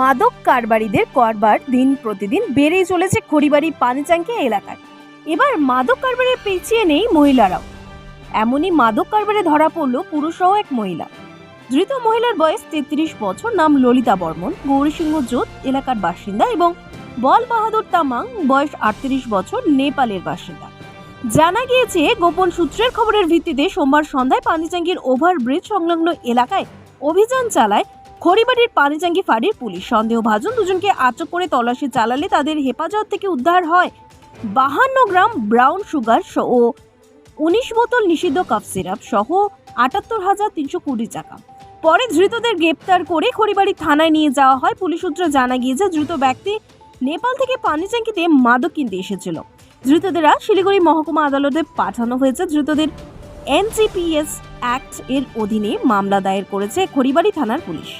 মাদক কারবারিদের কারবার দিন প্রতিদিন বেড়েই চলেছে খড়িবাড়ি পানিচাঙ্কি এলাকায়। এবার মাদক কারবারে পিছিয়ে নেই মহিলারাও। এমনই মাদক কারবারে ধরা পড়ল পুরুষসহ এক মহিলা। ধৃত মহিলার বয়স তেত্রিশ বছর, নাম ললিতা বর্মন, গৌরীসিংহ জোত এলাকার বাসিন্দা এবং বল বাহাদুর তামাং, বয়স আটত্রিশ বছর, নেপালের বাসিন্দা। জানা গিয়েছে, গোপন সূত্রের খবরের ভিত্তিতে সোমবার সন্ধ্যায় পানিচাঙ্গির ওভারব্রিজ সংলগ্ন এলাকায় অভিযান চালায় খড়িবাড়ির পানিচাঙ্গি ফাঁড়ির পুলিশ। সন্দেহভাজন দুজনকে আটক করে তল্লাশি চালালে তাদের হেফাজত থেকে উদ্ধার হয়। বাহান্ন গ্রাম ব্রাউন সুগার ও উনিশ বোতল নিষিদ্ধ কাপ সিরাপ সহ আটাত্তর হাজার তিনশো কুড়ি টাকা। পরে ধৃতদের গ্রেপ্তার করে খড়িবাড়ি থানায় নিয়ে যাওয়া হয়। পুলিশ সূত্রে জানা গিয়েছে, ধৃত ব্যক্তি নেপাল থেকে পানিচাঙ্কিতে মাদক কিনতে এসেছিল। ধৃতদেরা শিলিগুড়ি মহকুমা আদালতে পাঠানো হয়েছে। ধৃতদের এনসিপিএস অ্যাক্ট এর অধীনে মামলা দায়ের করেছে খড়িবাড়ি থানার পুলিশ।